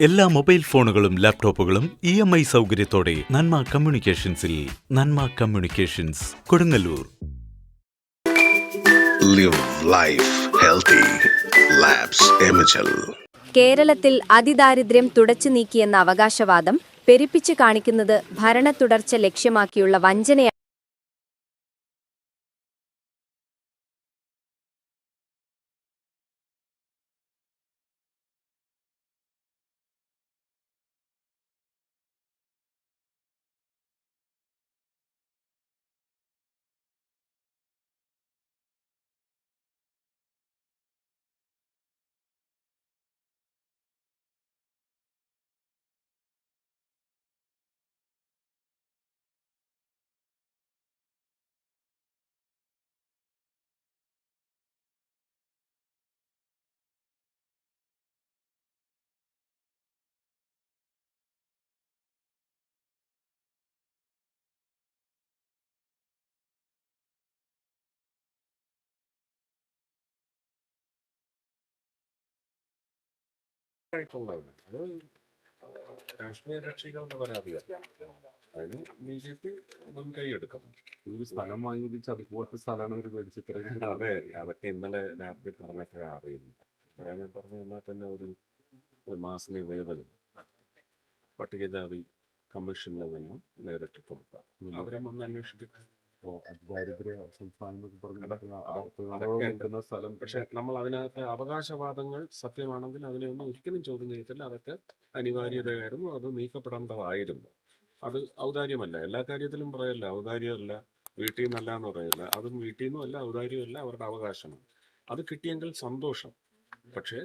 എല്ലാ മൊബൈൽ ഫോണുകളും ലാപ്ടോപ്പുകളും ഇ എം ഐ സൗകര്യത്തോടെ Nanma കമ്മ്യൂണിക്കേഷൻസിൽ Nanma communications Kodungallur live life healthy. കേരളത്തിൽ അതിദാരിദ്ര്യം തുടച്ചു നീക്കിയെന്ന അവകാശവാദം പെരുപ്പിച്ചു കാണിക്കുന്നത് ഭരണ തുടർച്ച ലക്ഷ്യമാക്കിയുള്ള വഞ്ചനയാണ് ആയിട്ടുള്ളത് അത് രാഷ്ട്രീയ കക്ഷികളുടെ പരാതിയല്ല അതിന് ബി ജെ പി മുൻകൈ എടുക്കണം ഒരു സ്ഥലം മേടിച്ചിട്ട് അതെ അതൊക്കെ ഇന്നലെ രാത്രി പറഞ്ഞൊക്കെ അറിയുന്നു ഞാൻ പറഞ്ഞു എന്നാൽ തന്നെ ഒരു മാസ നിവേദനം പട്ടികജാതി കമ്മീഷനിൽ നിന്നും നേരിട്ട് കൊടുക്കാം അവരെ ഒന്ന് അന്വേഷിക്കും ദാരിദ്ര്യ സംസ്ഥാനം എന്നൊക്കെ സ്ഥലം പക്ഷെ നമ്മൾ അതിനകത്ത് അവകാശവാദങ്ങൾ സത്യമാണെങ്കിൽ അതിനെയൊന്നും ഒരിക്കലും ചോദ്യം ചെയ്യത്തില്ല. അതൊക്കെ അനിവാര്യതയായിരുന്നു. അത് നീക്കപ്പെടേണ്ടതായിരുന്നു. അത് ഔദാര്യമല്ല. എല്ലാ കാര്യത്തിലും പറയല്ല. ഔദാര്യമല്ല. വീട്ടിൽ നിന്നല്ല എന്ന് പറയല്ല. അതും വീട്ടിൽ നിന്നും അല്ല ഔദാര്യമല്ല അവരുടെ അവകാശമാണ്. അത് കിട്ടിയെങ്കിൽ സന്തോഷം. പക്ഷേ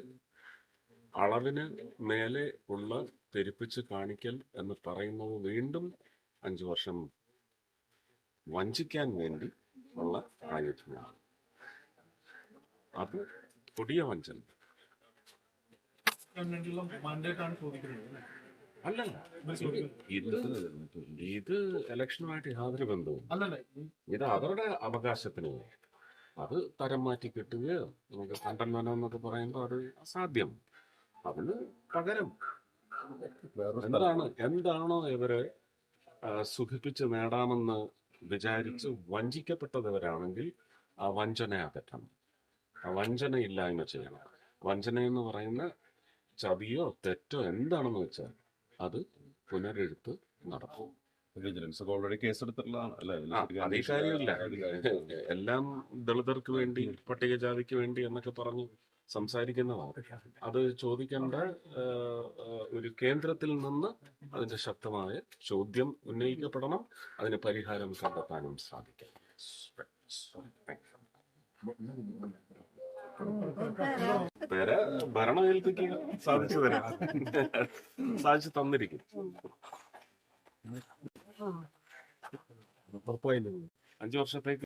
അളവിന് മേലെ ഉള്ള പെരുപ്പിച്ച് കാണിക്കൽ എന്ന് പറയുന്നത് വീണ്ടും അഞ്ചു വർഷം വഞ്ചിക്കാൻ വേണ്ടി ഉള്ള ആയുധമാണ്. അത് കൊടിയ വഞ്ചന. അല്ലല്ല. ഇത് ഇത് ഇലക്ഷനുമായിട്ട് യാതൊരു ബന്ധവും അല്ലല്ല ഇത് അവരുടെ അവകാശത്തിന് അത് തരം മാറ്റി കിട്ടുകയോ നമുക്ക് കണ്ടൻവനം എന്നൊക്കെ പറയുമ്പോൾ അത് അസാധ്യം. അതിന് പകരം എന്താണ് എന്താണോ ഇവർ സുഖിപ്പിച്ച് നേടാമെന്ന് വിചാരിച്ച് വഞ്ചിക്കപ്പെട്ടവരാണെങ്കിൽ ആ വഞ്ചന അകറ്റണം. ആ വഞ്ചന ഇല്ലായ്മ ചെയ്യണം. വഞ്ചന എന്ന് പറയുന്ന ചതിയോ തെറ്റോ എന്താണെന്ന് വെച്ചാൽ അത് പുനരെഴുത്ത് നടക്കും വിജിലൻസ് ഓൾറെഡി കേസ് എടുത്തിട്ടുള്ളതാണ് അല്ലേ? ആ, അത് ഈ കാര്യമില്ല. എല്ലാം ദളിതർക്ക് വേണ്ടി പട്ടികജാതിക്ക് വേണ്ടി എന്നൊക്കെ പറഞ്ഞ് സംസാരിക്കുന്നതാണ്. അത് ചോദിക്കേണ്ട ഒരു കേന്ദ്രത്തിൽ നിന്ന് അതിന്റെ ശക്തമായ ചോദ്യം ഉന്നയിക്കപ്പെടണം. അതിന് പരിഹാരം കണ്ടെത്താനും സാധിക്കും. പേരെ ഭരണം ഏൽപ്പിക്കുക സാധിച്ചു തരാം. സാധിച്ചു തന്നിരിക്കും. അഞ്ചു വർഷത്തേക്ക്